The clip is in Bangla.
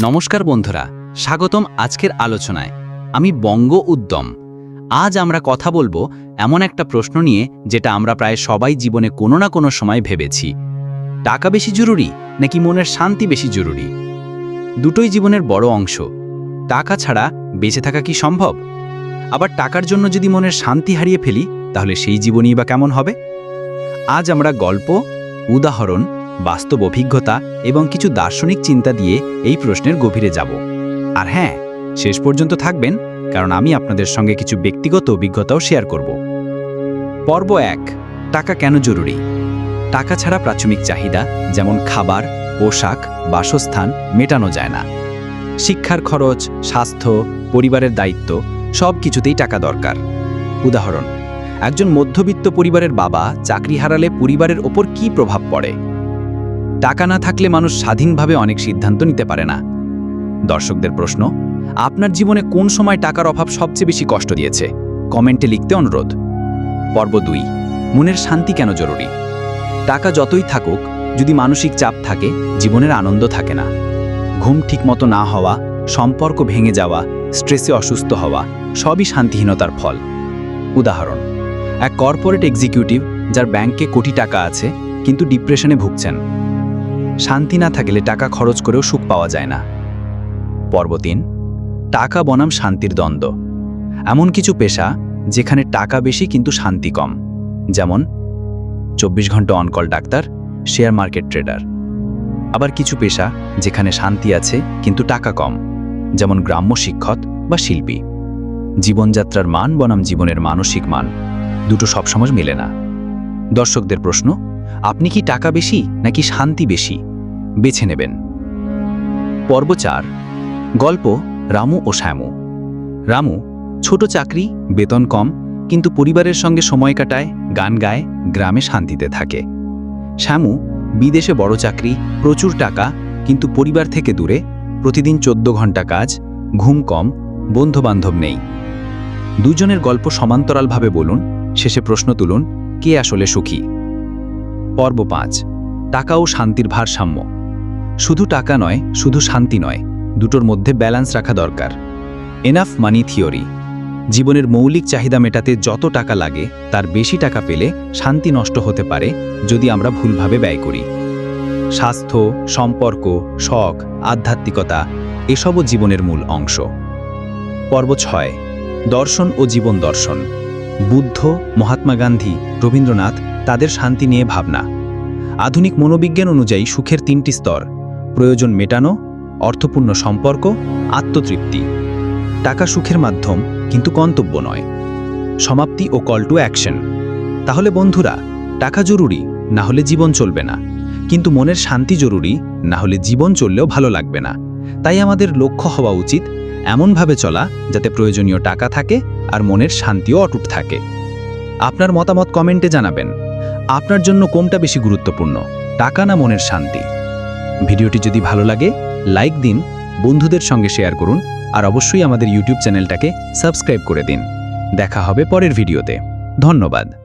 নমস্কার বন্ধুরা, স্বাগতম আজকের আলোচনায়। আমি বঙ্গ উদ্যম। আজ আমরা কথা বলব এমন একটা প্রশ্ন নিয়ে যেটা আমরা প্রায় সবাই জীবনে কোনো না কোনো সময় ভেবেছি। টাকা বেশি জরুরি নাকি মনের শান্তি বেশি জরুরি? দুটোই জীবনের বড় অংশ। টাকা ছাড়া বেঁচে থাকা কি সম্ভব? আবার টাকার জন্য যদি মনের শান্তি হারিয়ে ফেলি, তাহলে সেই জীবনই বা কেমন হবে? আজ আমরা গল্প, উদাহরণ বাস্তব অভিজ্ঞতা এবং কিছু দার্শনিক চিন্তা দিয়ে এই প্রশ্নের গভীরে যাব। আর হ্যাঁ শেষ পর্যন্ত থাকবেন, কারণ আমি আপনাদের সঙ্গে কিছু ব্যক্তিগত অভিজ্ঞতাও শেয়ার করব। পর্ব এক, টাকা কেন জরুরি? টাকা ছাড়া প্রাথমিক চাহিদা, যেমন খাবার, পোশাক, বাসস্থান, মেটানো যায় না। শিক্ষার খরচ, স্বাস্থ্য, পরিবারের দায়িত্ব, সব কিছুতেই টাকা দরকার। উদাহরণ, একজন মধ্যবিত্ত পরিবারের বাবা চাকরি হারালে পরিবারের ওপর কি প্রভাব পড়ে? টাকা না থাকলে মানুষ স্বাধীনভাবে অনেক সিদ্ধান্ত নিতে পারে না। দর্শকদের প্রশ্ন, আপনার জীবনে কোন সময় টাকার অভাব সবচেয়ে বেশি কষ্ট দিয়েছে? কমেন্টে লিখতে অনুরোধ। পর্ব দুই, মনের শান্তি কেন জরুরি? টাকা যতই থাকুক, যদি মানসিক চাপ থাকে, জীবনের আনন্দ থাকে না। ঘুম ঠিকমতো না হওয়া, সম্পর্ক ভেঙে যাওয়া স্ট্রেসে অসুস্থ হওয়া, সবই শান্তিহীনতার ফল। উদাহরণ, এক কর্পোরেট এক্সিকিউটিভ যার ব্যাংকে কোটি টাকা আছে, কিন্তু ডিপ্রেশনে ভুগছেন। শান্তি না থাকলে টাকা খরচ করেও সুখ পাওয়া যায় না। পর্ব তিন টাকা বনাম শান্তির দ্বন্দ্ব। এমন কিছু পেশা যেখানে টাকা বেশি কিন্তু শান্তি কম। যেমন, চব্বিশ ঘণ্টা on call doctor, share market trader. আবার কিছু পেশা যেখানে শান্তি আছে কিন্তু টাকা কম। যেমন গ্রাম্য শিক্ষক বা শিল্পী। জীবনযাত্রার মান বনাম জীবনের মানসিক মান। দুটো সবসময় মেলে না। দর্শকদের প্রশ্ন, আপনি কি টাকা বেশি নাকি শান্তি বেশি? বেছে নেবেন। পর্ব চার, গল্প রামু ও শ্যামু। রামু, ছোট চাকরি, বেতন কম, কিন্তু পরিবারের সঙ্গে সময় কাটায়, গান গায়, গ্রামে শান্তিতে থাকে। শ্যামু, বিদেশে বড় চাকরি, প্রচুর টাকা, কিন্তু পরিবার থেকে দূরে, প্রতিদিন চোদ্দ ঘণ্টা কাজ, ঘুম কম, বন্ধুবান্ধব নেই। দুজনের গল্প সমান্তরালভাবে বলুন, শেষে প্রশ্ন তুলুন, কে আসলে সুখী? পর্ব পাঁচ, টাকা ও শান্তির ভারসাম্য। শুধু টাকা নয়, শুধু শান্তি নয়, দুটোর মধ্যে ব্যালেন্স রাখা দরকার। এনাফ মানি থিওরি জীবনের মৌলিক চাহিদা মেটাতে যত টাকা লাগে, তার বেশি টাকা পেলে শান্তি নষ্ট হতে পারে যদি আমরা ভুলভাবে ব্যয় করি। স্বাস্থ্য, সম্পর্ক, শখ, আধ্যাত্মিকতা, এসবও জীবনের মূল অংশ। পর্ব ছয়, দর্শন ও জীবন দর্শন। বুদ্ধ, মহাত্মা গান্ধী, রবীন্দ্রনাথ তাদের শান্তি নিয়ে ভাবনা। আধুনিক মনোবিজ্ঞান অনুযায়ী সুখের তিনটি স্তর। প্রয়োজন মেটানো, অর্থপূর্ণ সম্পর্ক, আত্মতৃপ্তি। টাকা সুখের মাধ্যম, কিন্তু গন্তব্য নয়। সমাপ্তি ও কল টু অ্যাকশন তাহলে বন্ধুরা, টাকা জরুরি, না হলে জীবন চলবে না। কিন্তু মনের শান্তি জরুরি, না হলে জীবন চললেও ভালো লাগবে না। তাই আমাদের লক্ষ্য হওয়া উচিত, এমনভাবে চলা যাতে প্রয়োজনীয় টাকা থাকে আর মনের শান্তিও অটুট থাকে। আপনার মতামত কমেন্টে জানাবেন। আপনার জন্য কোনটা বেশি গুরুত্বপূর্ণ, টাকা না মনের শান্তি? ভিডিওটি যদি ভালো লাগে, লাইক দিন, বন্ধুদের সঙ্গে শেয়ার করুন, আর অবশ্যই আমাদের ইউটিউব চ্যানেলটাকে সাবস্ক্রাইব করে দিন। দেখা হবে পরের ভিডিওতে। ধন্যবাদ।